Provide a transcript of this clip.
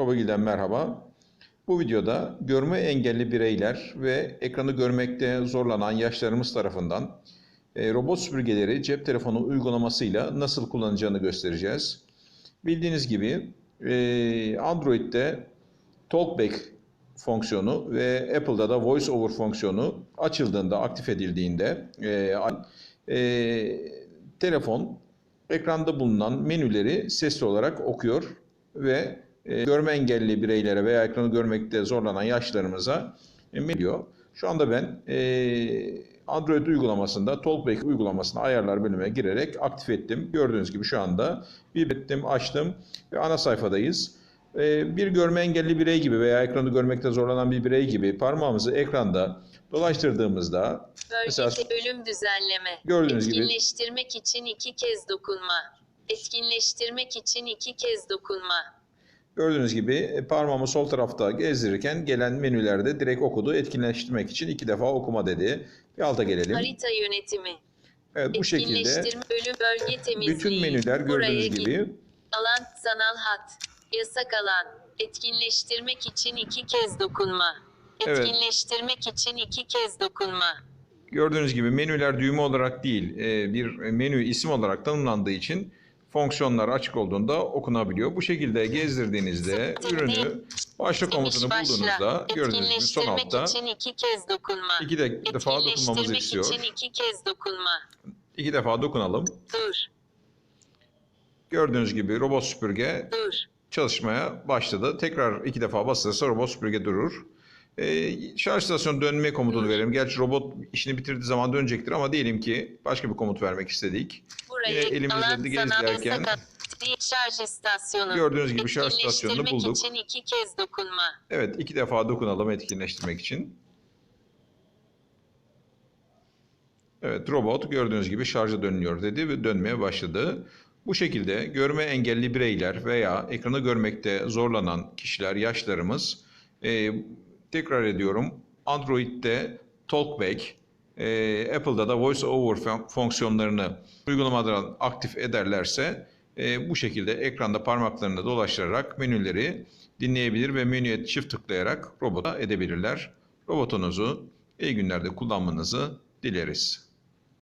Robogil'den merhaba. Bu videoda görme engelli bireyler ve ekranı görmekte zorlanan yaşlarımız tarafından e, robot süpürgeleri cep telefonu uygulamasıyla nasıl kullanacağını göstereceğiz. Bildiğiniz gibi e, Android'de Talkback fonksiyonu ve Apple'da da Voice Over fonksiyonu açıldığında, aktif edildiğinde e, telefon ekranda bulunan menüleri sesli olarak okuyor ve e, görme engelli bireylere veya ekranı görmekte zorlanan yaşlarımıza e, menüyor. Şu anda ben e, Android uygulamasında Talkback uygulamasını ayarlar bölümüne girerek aktif ettim. Gördüğünüz gibi şu anda bir ettim, açtım ve ana sayfadayız. E, bir görme engelli birey gibi veya ekranı görmekte zorlanan bir birey gibi parmağımızı ekranda dolaştırdığımızda Mesela- Bölgede bölüm düzenleme. Gördüğünüz gibi- Etkinleştirmek için iki kez dokunma. Etkinleştirmek için iki kez dokunma. Gördüğünüz gibi e, parmağımı sol tarafta gezdirirken gelen menülerde direkt okudu. Etkinleştirmek için iki defa okuma dedi. Bir alta gelelim. Harita yönetimi. Evet bu şekilde bölüm bölge temizliği. bütün menüler Buraya gördüğünüz git. gibi Alan sanal hat. Yasak alan. Etkinleştirmek için iki kez dokunma. Evet. Etkinleştirmek için iki kez dokunma. gördüğünüz gibi menüler düğme olarak değil e, bir menü isim olarak tanımlandığı için fonksiyonlar açık olduğunda okunabiliyor. Bu şekilde gezdirdiğinizde ürünü başla komutunu bulduğunuzda gördüğünüz gibi son altta için iki kez dokunma. iki de, defa dokunmamızı istiyor. için iki kez dokunma. İki defa dokunalım. Dur, Gördüğünüz gibi robot süpürge dur. çalışmaya başladı. Tekrar iki defa basılırsa robot süpürge durur. Ee, şarj istasyonu dönme komutunu verelim. Gerçi robot işini bitirdiği zaman dönecektir ama diyelim ki başka bir komut vermek istedik. Burayı Yine elimizle alan de sanal gezdirirken yasak at- şarj istasyonu. gördüğünüz gibi şarj istasyonunu bulduk. için iki kez dokunma. Evet iki defa dokunalım etkinleştirmek için. Evet robot gördüğünüz gibi şarja dönüyor dedi ve dönmeye başladı. Bu şekilde görme engelli bireyler veya ekranı görmekte zorlanan kişiler, yaşlarımız e, tekrar ediyorum Android'de Talkback, e, Apple'da da Voice Over fon- fonksiyonlarını uygulamadan aktif ederlerse e, bu şekilde ekranda parmaklarını dolaştırarak menüleri dinleyebilir ve menüye çift tıklayarak robota edebilirler. Robotunuzu iyi günlerde kullanmanızı dileriz.